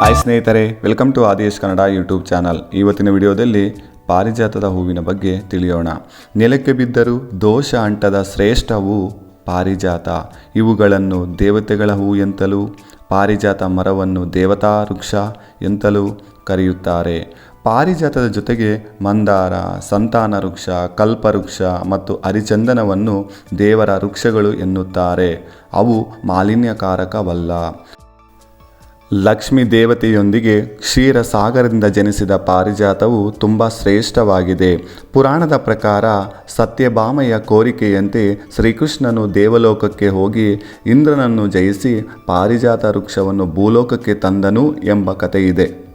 Hi ಸ್ನೇಹಿತರೆ welcome to Adesh Kannada YouTube channel ಇವತ್ತಿನ ವಿಡಿಯೋದಲ್ಲಿ ಪಾರಿಜಾತದ ಹೂವಿನ ಬಗ್ಗೆ ತಿಳಿಯೋಣ. ನೆಲಕ್ಕೆ ಬಿದ್ದರೂ ದೋಷ ಅಂಟದ ಶ್ರೇಷ್ಠ ಹೂ ಪಾರಿಜಾತ. ಇವುಗಳನ್ನು ದೇವತೆಗಳ ಹೂ ಎಂತಲೂ, ಪಾರಿಜಾತ ಮರವನ್ನು ದೇವತಾ ವೃಕ್ಷ ಎಂತಲೂ ಕರೆಯುತ್ತಾರೆ. ಪಾರಿಜಾತದ ಜೊತೆಗೆ ಮಂದಾರ, ಸಂತಾನ ವೃಕ್ಷ ಕಲ್ಪವೃಕ್ಷ ಮತ್ತು ಹರಿಚಂದನವನ್ನು ದೇವರ ವೃಕ್ಷಗಳು ಎನ್ನುತ್ತಾರೆ. ಅವು ಮಾಲಿನ್ಯಕಾರಕವಲ್ಲ. ಲಕ್ಷ್ಮಿ ದೇವತೆಯೊಂದಿಗೆ ಕ್ಷೀರಸಾಗರದಿಂದ ಜನಿಸಿದ ಪಾರಿಜಾತವು ತುಂಬ ಶ್ರೇಷ್ಠವಾಗಿದೆ. ಪುರಾಣದ ಪ್ರಕಾರ ಸತ್ಯಭಾಮೆಯ ಕೋರಿಕೆಯಂತೆ ಶ್ರೀಕೃಷ್ಣನು ದೇವಲೋಕಕ್ಕೆ ಹೋಗಿ ಇಂದ್ರನನ್ನು ಜಯಿಸಿ ಪಾರಿಜಾತ ವೃಕ್ಷವನ್ನು ಭೂಲೋಕಕ್ಕೆ ತಂದನು ಎಂಬ ಕಥೆಯಿದೆ.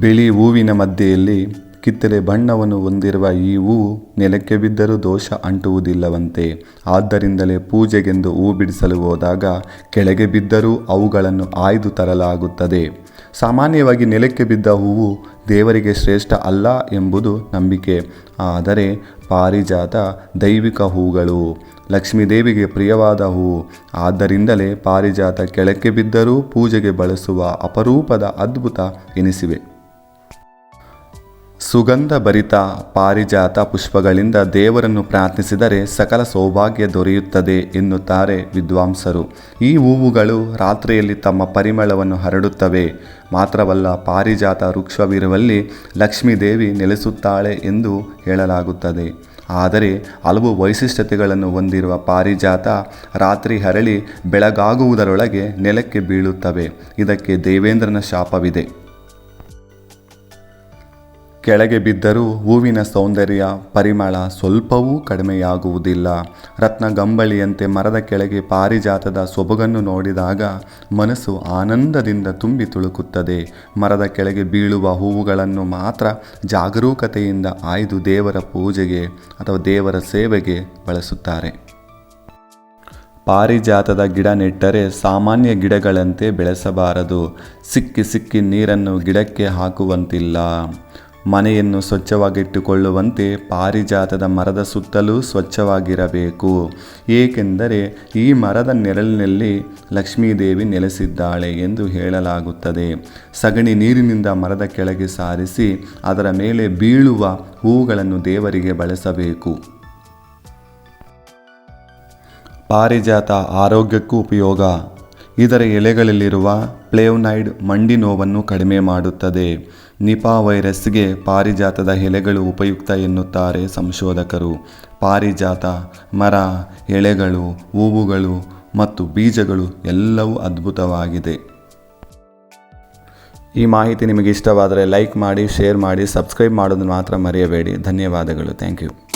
ಬಿಳಿ ಹೂವಿನ ಮಧ್ಯೆಯಲ್ಲಿ ಕಿತ್ತಳೆ ಬಣ್ಣವನ್ನು ಹೊಂದಿರುವ ಈ ಹೂವು ನೆಲಕ್ಕೆ ಬಿದ್ದರೂ ದೋಷ ಅಂಟುವುದಿಲ್ಲವಂತೆ. ಆದ್ದರಿಂದಲೇ ಪೂಜೆಗೆಂದು ಹೂ ಬಿಡಿಸಲು ಹೋದಾಗ ಕೆಳಗೆ ಬಿದ್ದರೂ ಅವುಗಳನ್ನು ಆಯ್ದು ತರಲಾಗುತ್ತದೆ. ಸಾಮಾನ್ಯವಾಗಿ ನೆಲಕ್ಕೆ ಬಿದ್ದ ಹೂವು ದೇವರಿಗೆ ಶ್ರೇಷ್ಠ ಅಲ್ಲ ಎಂಬುದು ನಂಬಿಕೆ. ಆದರೆ ಪಾರಿಜಾತ ದೈವಿಕ ಹೂಗಳು, ಲಕ್ಷ್ಮೀದೇವಿಗೆ ಪ್ರಿಯವಾದ ಹೂವು. ಆದ್ದರಿಂದಲೇ ಪಾರಿಜಾತ ಕೆಳಕ್ಕೆ ಬಿದ್ದರೂ ಪೂಜೆಗೆ ಬಳಸುವ ಅಪರೂಪದ ಅದ್ಭುತ ಎನಿಸಿವೆ. ಸುಗಂಧ ಭರಿತ ಪಾರಿಜಾತ ಪುಷ್ಪಗಳಿಂದ ದೇವರನ್ನು ಪ್ರಾರ್ಥಿಸಿದರೆ ಸಕಲ ಸೌಭಾಗ್ಯ ದೊರೆಯುತ್ತದೆ ಎನ್ನುತ್ತಾರೆ ವಿದ್ವಾಂಸರು. ಈ ಹೂವುಗಳು ರಾತ್ರಿಯಲ್ಲಿ ತಮ್ಮ ಪರಿಮಳವನ್ನು ಹರಡುತ್ತವೆ. ಮಾತ್ರವಲ್ಲ, ಪಾರಿಜಾತ ವೃಕ್ಷವಿರುವಲ್ಲಿ ಲಕ್ಷ್ಮೀದೇವಿ ನೆಲೆಸುತ್ತಾಳೆ ಎಂದು ಹೇಳಲಾಗುತ್ತದೆ. ಆದರೆ, ಹಲವು ವೈಶಿಷ್ಟ್ಯತೆಗಳನ್ನು ಹೊಂದಿರುವ ಪಾರಿಜಾತ ರಾತ್ರಿ ಹರಳಿ ಬೆಳಗಾಗುವುದರೊಳಗೆ ನೆಲಕ್ಕೆ ಬೀಳುತ್ತವೆ. ಇದಕ್ಕೆ ದೇವೇಂದ್ರನ ಶಾಪವಿದೆ. ಕೆಳಗೆ ಬಿದ್ದರೂ ಹೂವಿನ ಸೌಂದರ್ಯ ಪರಿಮಳ ಸ್ವಲ್ಪವೂ ಕಡಿಮೆಯಾಗುವುದಿಲ್ಲ. ರತ್ನಗಂಬಳಿಯಂತೆ ಮರದ ಕೆಳಗೆ ಪಾರಿಜಾತದ ಸೊಬಗನ್ನು ನೋಡಿದಾಗ ಮನಸ್ಸು ಆನಂದದಿಂದ ತುಂಬಿ ತುಳುಕುತ್ತದೆ. ಮರದ ಕೆಳಗೆ ಬೀಳುವ ಹೂವುಗಳನ್ನು ಮಾತ್ರ ಜಾಗರೂಕತೆಯಿಂದ ಆಯ್ದು ದೇವರ ಪೂಜೆಗೆ ಅಥವಾ ದೇವರ ಸೇವೆಗೆ ಬಳಸುತ್ತಾರೆ. ಪಾರಿಜಾತದ ಗಿಡ ನೆಟ್ಟರೆ ಸಾಮಾನ್ಯ ಗಿಡಗಳಂತೆ ಬೆಳೆಸಬಾರದು. ಸಿಕ್ಕಿ ಸಿಕ್ಕಿ ನೀರನ್ನು ಗಿಡಕ್ಕೆ ಹಾಕುವಂತಿಲ್ಲ. ಮನೆಯನ್ನು ಸ್ವಚ್ಛವಾಗಿಟ್ಟುಕೊಳ್ಳುವಂತೆ ಪಾರಿಜಾತದ ಮರದ ಸುತ್ತಲೂ ಸ್ವಚ್ಛವಾಗಿರಬೇಕು. ಏಕೆಂದರೆ ಈ ಮರದ ನೆರಳಿನಲ್ಲಿ ಲಕ್ಷ್ಮೀದೇವಿ ನೆಲೆಸಿದ್ದಾಳೆ ಎಂದು ಹೇಳಲಾಗುತ್ತದೆ. ಸಗಣಿ ನೀರಿನಿಂದ ಮರದ ಕೆಳಗೆ ಸಾರಿಸಿ ಅದರ ಮೇಲೆ ಬೀಳುವ ಹೂಗಳನ್ನು ದೇವರಿಗೆ ಬಳಸಬೇಕು. ಪಾರಿಜಾತ ಆರೋಗ್ಯಕ್ಕೂ ಉಪಯೋಗ. ಇದರ ಎಲೆಗಳಲ್ಲಿರುವ ಪ್ಲೇವ್ನೈಡ್ ಮಂಡಿ ನೋವನ್ನು ಕಡಿಮೆ ಮಾಡುತ್ತದೆ. ನಿಪಾ ವೈರಸ್ಗೆ ಪಾರಿಜಾತದ ಎಲೆಗಳು ಉಪಯುಕ್ತ ಎನ್ನುತ್ತಾರೆ ಸಂಶೋಧಕರು. ಪಾರಿಜಾತ, ಮರ, ಎಳೆಗಳು, ಹೂವುಗಳು ಮತ್ತು ಬೀಜಗಳು ಎಲ್ಲವೂ ಅದ್ಭುತವಾಗಿದೆ. ಈ ಮಾಹಿತಿ ನಿಮಗೆ ಇಷ್ಟವಾದರೆ ಲೈಕ್ ಮಾಡಿ, ಶೇರ್ ಮಾಡಿ, ಸಬ್ಸ್ಕ್ರೈಬ್ ಮಾಡೋದನ್ನು ಮಾತ್ರ ಮರೆಯಬೇಡಿ. ಧನ್ಯವಾದಗಳು. Thank you.